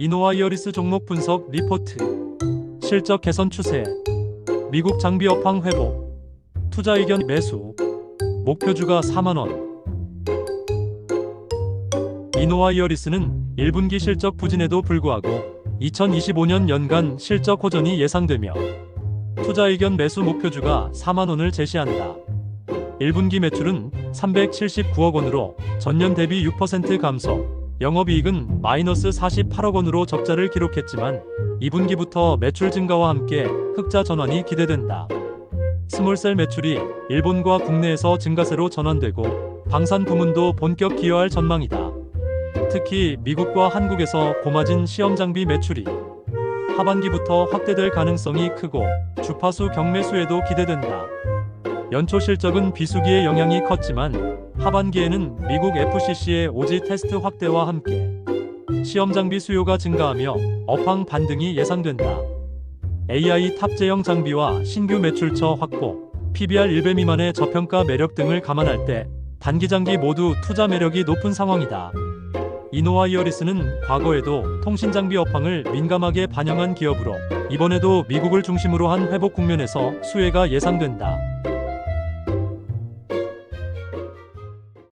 이노와 이어리스 종목 분석 리포트. 실적 개선 추세. 미국 장비 업황 회복. 투자 의견 매수. 목표 주가 4만원. 이노와 이어리스는 1분기 실적 부진에도 불구하고 2025년 연간 실적 호전이 예상되며 투자 의견 매수 목표 주가 4만 원을 제시한다. 1분기 매출은 379억 원으로 전년 대비 6% 감소, 영업이익은 마이너스 48억 원으로 적자를 기록했지만 2분기부터 매출 증가와 함께 흑자 전환이 기대된다. 스몰셀 매출이 일본과 국내에서 증가세로 전환되고 방산 부문도 본격 기여할 전망이다. 특히 미국과 한국에서 고마진 시험 장비 매출이 하반기부터 확대될 가능성이 크고 주파수 경매수에도 기대된다. 연초 실적은 비수기의 영향이 컸지만 하반기에는 미국 FCC의 오지 테스트 확대와 함께 시험 장비 수요가 증가하며 업황 반등이 예상된다. AI 탑재형 장비와 신규 매출처 확보, PBR 1배 미만의 저평가 매력 등을 감안할 때 단기 장기 모두 투자 매력이 높은 상황이다. 이노와 이어리스는 과거에도 통신 장비 업황을 민감하게 반영한 기업으로 이번에도 미국을 중심으로 한 회복 국면에서 수혜가 예상된다.